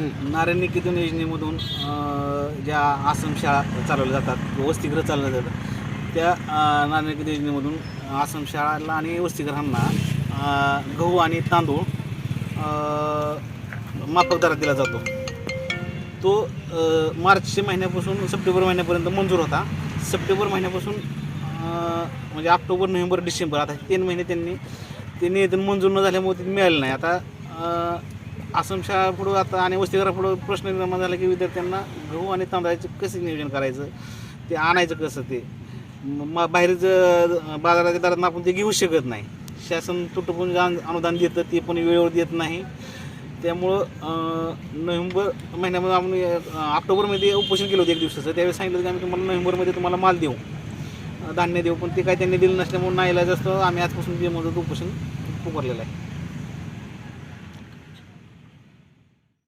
नारायण निकेतन योजनेमधून ज्या आसम आश्रमशाळा चालवल्या जातात वसतिगृह चालवल्या जातात त्या अं, नारायण निकेतन योजनेमधून आणि वसतिगृहांना गहू आणि तांदूळ माफक दरात दिला जातो. तो मार्च महिन्यापासून सप्टेंबर महिन्यापर्यंत मंजूर होता. सप्टेंबर महिन्यापासून म्हणजे ऑक्टोबर नोव्हेंबर डिसेंबर आता तीन महिने त्यांनी ते निवेदन मंजूर न झाल्यामुळे ते मिळालं नाही. आता अं, पुढं आता आणि वसतिगृहा प्रश्न निर्माण झाला की विद्यार्थ्यांना गहू आणि तांदळाचं कसं नियोजन करायचं? ते आणायचं कसं ते? म बाहेरचं बाजाराच्या दरात आपण ते घेऊ शकत नाही. शासन तुटपून अनुदान देतं ते पण वेळेवर देत नाही. त्यामुळं नोव्हेंबर महिन्यामध्ये आपण ऑक्टोबरमध्ये उपोषण केलं होतं एक दिवसाचं. त्यावेळेस सांगितलं की आम्ही तुम्हाला नोव्हेंबरमध्ये तुम्हाला माल देऊ. धान्य देऊ. पण ते काय त्यांनी दिलं नसल्यामुळे नाही इलाज असतं आम्ही आजपासून जे मदत उपोषण पुकारलेलं आहे.